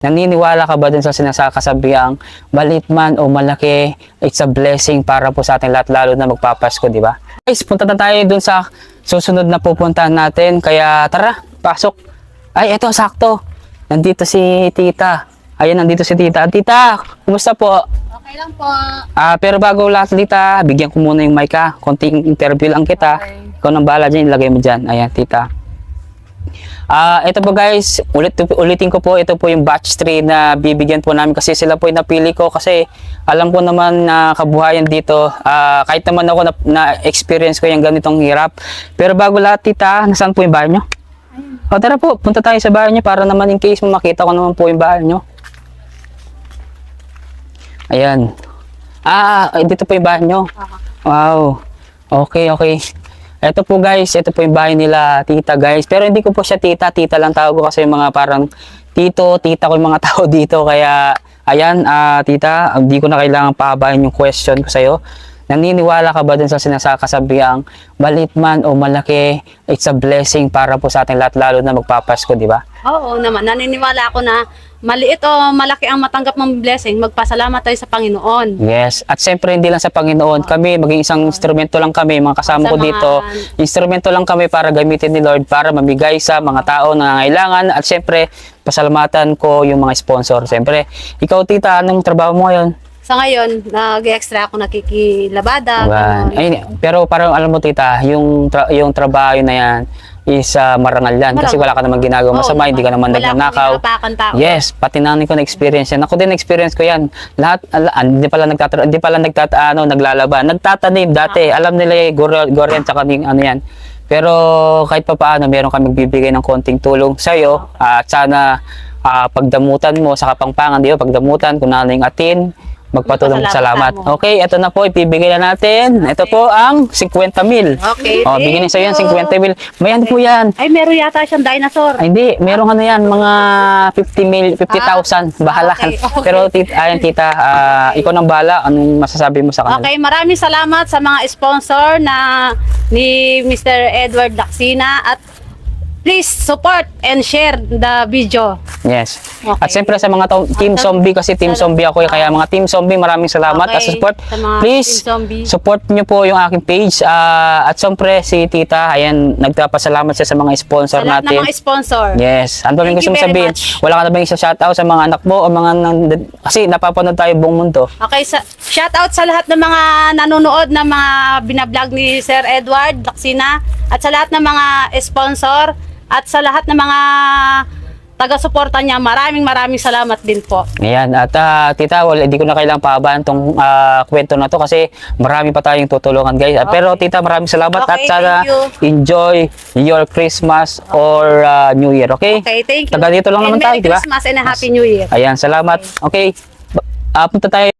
Naniniwala ka ba dun sa sinasakasabiang maliit man o malaki, it's a blessing para po sa ating lahat, lalo na magpapasko, di ba? Guys, punta na tayo dun sa susunod na pupuntahan natin. Kaya tara, pasok. Ay, eto, sakto. Nandito si tita. Ayan, nandito si tita. Tita, kumusta po? Okay lang po. Ah, pero bago lahat, tita, bigyan ko muna yung mic ha. Konting interview lang kita. Okay. Ikaw nang bahala dyan, ilagay mo dyan. Ayan, tita. Ah, ito po guys, ulit ulitin ko po, ito po yung batch 3 na bibigyan po namin kasi sila po yung napili ko kasi alam ko naman na kabuhayan dito, ah, kahit naman ako na, na experience ko yung ganitong hirap. Pero bago lahat, tita, nasaan po yung bahay nyo? O tara po, punta tayo sa bahay nyo para naman in case mo makita ko naman po yung bahay nyo. Ayan. Ah, eh, dito po yung bahay nyo. Wow. Okay, okay. Ito po guys, ito po yung bahay nila, tita guys. Pero hindi ko po siya tita, tita lang tawag ko kasi yung mga parang tito, tita ko yung mga tao dito. Kaya, ayan, ah, tita, hindi ko na kailangan pahabain yung question ko sa'yo. Naniniwala ka ba dun sa sinasakasabiang maliit man o malaki, it's a blessing para po sa ating lahat, lalo na magpapasko, di ba? Oo naman, naniniwala ako na maliit o malaki ang matanggap mong blessing, magpasalamat tayo sa Panginoon. Yes. At siyempre hindi lang sa Panginoon, kami maging isang instrumento lang kami, mga kasama ko dito. Instrumento lang kami para gamitin ni Lord para mamigay sa mga tao na nangangailangan at siyempre pasalamatan ko yung mga sponsor. Siyempre, ikaw tita, anong trabaho mo ngayon? Sa ngayon, nag-extra ako nakikilabada. Ayun, pero parang alam mo tita, yung tra- yung trabaho na yan is ah, marangal yan kasi Marangal. wala ka namang ginagawa masama, hindi ka naman Wala akong nagnanakaw. Yes, pati nanay ko na experience yan. Ako din experience ko yan. Lahat ala, ah, hindi pala nagtatra hindi pala nagtat ano naglalaban. Nagtatanim dati. Alam nila yung gor- goryan tsaka ning ano yan. Pero kahit pa paano, meron kami bibigay ng konting tulong sa iyo at sana ah, pagdamutan mo sa kapangpangan, di ba? Pagdamutan kung ano yung atin, magpatulong salamat. Magpasalamat mo. Okay, ito na po, ibibigay na natin. Ito po ang 50 mil. Okay, Oh, thank bigyan sa yan, you. 50 mil. May ano po yan. Ay, meron yata siyang dinosaur. Ay, hindi, merong ano yan, mga 50 mil, 50,000, bahala. Ah, okay, okay. Pero tita, ayan tita, ah, ikaw nang bahala, anong masasabi mo sa kanila? Okay, maraming salamat sa mga sponsor na ni Mr. Edward Laksina at please support and share the video. Yes. Okay. At siyempre sa mga to- Team At- Zombie, kasi Team Zombie ako, eh, kaya mga Team Zombie, maraming salamat at Okay, support. sa mga Please, support nyo po yung aking page. ah, at siyempre si tita, ayan, nagpapasalamat siya sa mga sponsor Sa ng natin. mga sponsor. Yes. Ano Thank gusto you mo very sabihin? much. Wala ka na ba yung shoutout sa mga anak mo o mga kasi napapanood tayo buong mundo. Okay, sa, shout out sa lahat ng mga nanonood na mga binablog ni Sir Edward Laksina at sa lahat ng mga sponsor at sa lahat ng mga taga-suporta niya. Maraming maraming salamat din po. Ayan, at ah, tita, wala, hindi ko na kailangang pahabaan tong ah, kwento na to kasi marami pa tayong tutulungan guys. Ah, Pero tita, maraming salamat at Okay, sana thank you. enjoy your Christmas or ah, New Year, okay? Okay, thank you. Taga dito lang And naman tayo, Merry di ba? Christmas and a Happy New Year. Ayan, salamat. Okay, ah, punta tayo